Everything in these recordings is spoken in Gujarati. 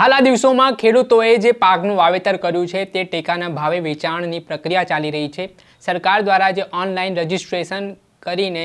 હાલ આ દિવસોમાં ખેડૂતોએ જે પાકનું વાવેતર કર્યું છે તે ટેકાના ભાવે વેચાણની પ્રક્રિયા ચાલી રહી છે. સરકાર દ્વારા જે ઓનલાઈન રજિસ્ટ્રેશન કરીને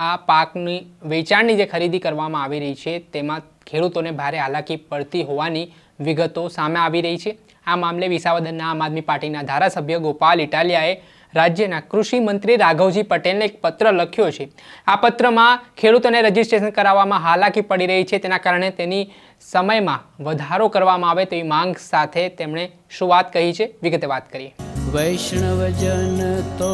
આ પાકની વેચાણની જે ખરીદી કરવામાં આવી રહી છે તેમાં ખેડૂતોને ભારે હાલાકી પડતી હોવાની વિગતો સામે આવી રહી છે. આ મામલે વિસાવદરના આમ આદમી પાર્ટીના ધારાસભ્ય ગોપાલ ઇટાલિયાએ રાજ્યના કૃષિ મંત્રી રાઘવજી પટેલને એક પત્ર લખ્યો છે. આ પત્રમાં ખેડૂતોને રજીસ્ટ્રેશન કરાવવામાં હાલાકી પડી રહી છે. તેના કારણે તેની સમયમાં વધારો કરવામાં આવે તેવી માંગ સાથે તેમણે શું વાત કહી છે. વિગતે વાત કરીએ. વૈષ્ણવજન તો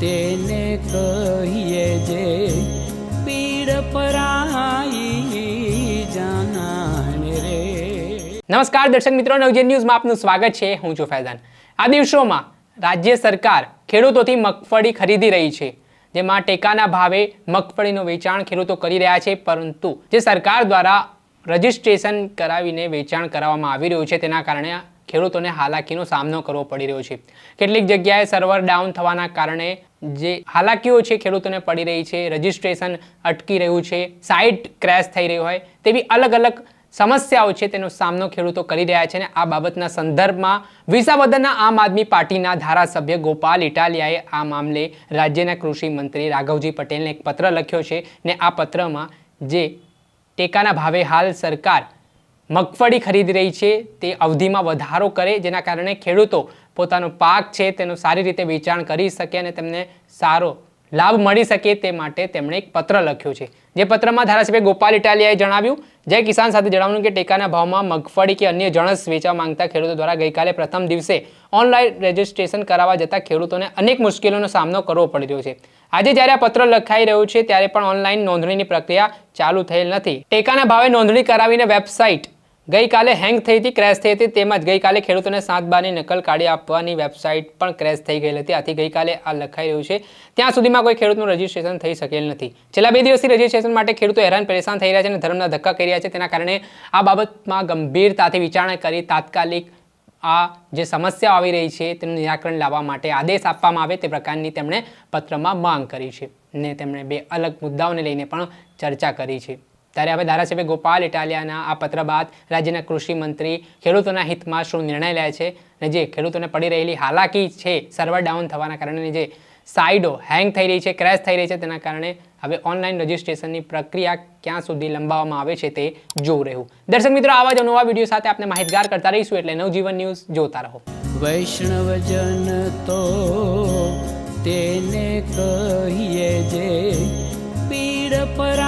તેને કહીએ જે પીડ પરાઈ નમસ્કાર દર્શક મિત્રો નવજેન ન્યૂઝમાં આપનું સ્વાગત છે. હું છું ફૈઝાન. આ દિવસોમાં રાજ્ય સરકાર ખેડૂતોથી મગફળી ખરીદી રહી છે. જેમાં ટેકાના ભાવે મગફળીનું વેચાણ ખેડૂતો કરી રહ્યા છે, પરંતુ જે સરકાર દ્વારા રજિસ્ટ્રેશન કરાવીને વેચાણ કરાવવામાં આવી રહ્યું છે, તેના કારણે ખેડૂતોને હાલાકીનો સામનો કરવો પડી રહ્યો છે. કેટલીક જગ્યાએ સર્વર ડાઉન થવાના કારણે જે હાલાકીઓ છે, ખેડૂતોને પડી રહી છે, રજિસ્ટ્રેશન અટકી રહ્યું છે, સાઇટ ક્રેશ થઈ રહ્યું હોય, તેવી અલગ અલગ સમસ્યાઓ છે તેનો સામનો ખેડૂતો કરી રહ્યા છે અને આ બાબતના સંદર્ભમાં વિસાવદરના આમ આદમી પાર્ટીના ધારાસભ્ય ગોપાલ ઇટાલિયાએ આ મામલે રાજ્યના કૃષિ મંત્રી રાઘવજી પટેલને એક પત્ર લખ્યો છે ને આ પત્રમાં જે ટેકાના ભાવે હાલ સરકાર મગફળી ખરીદી રહી છે તે અવધિમાં વધારો કરે જેના કારણે ખેડૂતો પોતાનો પાક છે તેનું સારી રીતે વેચાણ કરી શકે અને તેમને સારો લાભ મળી શકે તે માટે તેમણે એક પત્ર લખ્યો છે. જે પત્રમાં ધારાસભ્ય ગોપાલ ઇટાલિયાએ જણાવ્યું, જય કિસાન સાથે જણાવ્યું કે ટેકાના ભાવમાં મગફળી કે અન્ય જણસ વેચવા માંગતા ખેડૂતો દ્વારા ગઈકાલે પ્રથમ દિવસે ઓનલાઈન રજિસ્ટ્રેશન કરાવવા જતાં ખેડૂતોને અનેક મુશ્કેલીઓનો સામનો કરવો પડી રહ્યો છે. આજે જ્યારે આ પત્ર લખાઈ રહ્યું છે, ત્યારે પણ ઓનલાઈન નોંધણીની પ્રક્રિયા ચાલુ થયેલ નથી. ટેકાના ભાવે નોંધણી કરાવીને વેબસાઇટ ગઈકાલે હેંગ થઈ હતી ક્રેશ થઈ હતી, તેમજ ગઈકાલે ખેડૂતોને સાત બારની નકલ કાઢી આપવાની વેબસાઇટ પણ ક્રેશ થઈ ગઈ હતી. આથી ગઈકાલે આ લખાઈ રહ્યું છે. ત્યાં સુધીમાં કોઈ ખેડૂતનું રજીસ્ટ્રેશન થઈ શકેલ નથી. છેલ્લા બે દિવસથી રજીસ્ટ્રેશન માટે ખેડૂતો હેરાન પરેશાન થઈ રહ્યા છે અને ધર્મના ધક્કા કરી રહ્યા છે. તેના કારણે આ બાબતમાં ગંભીરતાથી વિચારણા કરી તાત્કાલિક આ જે સમસ્યા આવી રહી છે, તેનું નિરાકરણ લાવવા માટે આદેશ આપવામાં આવે તે પ્રકારની તેમણે પત્રમાં માંગ કરી છે ને તેમણે બે અલગ મુદ્દાઓને લઈને પણ ચર્ચા કરી છે. ત્યારે હવે ધારાસભ્ય ગોપાલ ઇટાલિયાના આ પત્ર બાદ રાજ્યના કૃષિ મંત્રી ખેડૂતોના હિતમાં શું નિર્ણય લે છે અને જે ખેડૂતોને પડી રહેલી હાલાકી છે, સર્વર ડાઉન થવાના કારણે જે સાઇડો હેંગ થઈ રહી છે ક્રેશ થઈ રહી છે તેના કારણે હવે ઓનલાઈન રજિસ્ટ્રેશનની પ્રક્રિયા ક્યાં સુધી લંબાવવામાં આવે છે તે જોવું રહ્યું. દર્શક મિત્રો, આવા જ નવા વીડિયો સાથે આપણે માહિતગાર કરતા રહીશું એટલે નવજીવન ન્યૂઝ જોતા રહો. વૈષ્ણવજન તો તેને કહીએ જે પીડ પરાઈ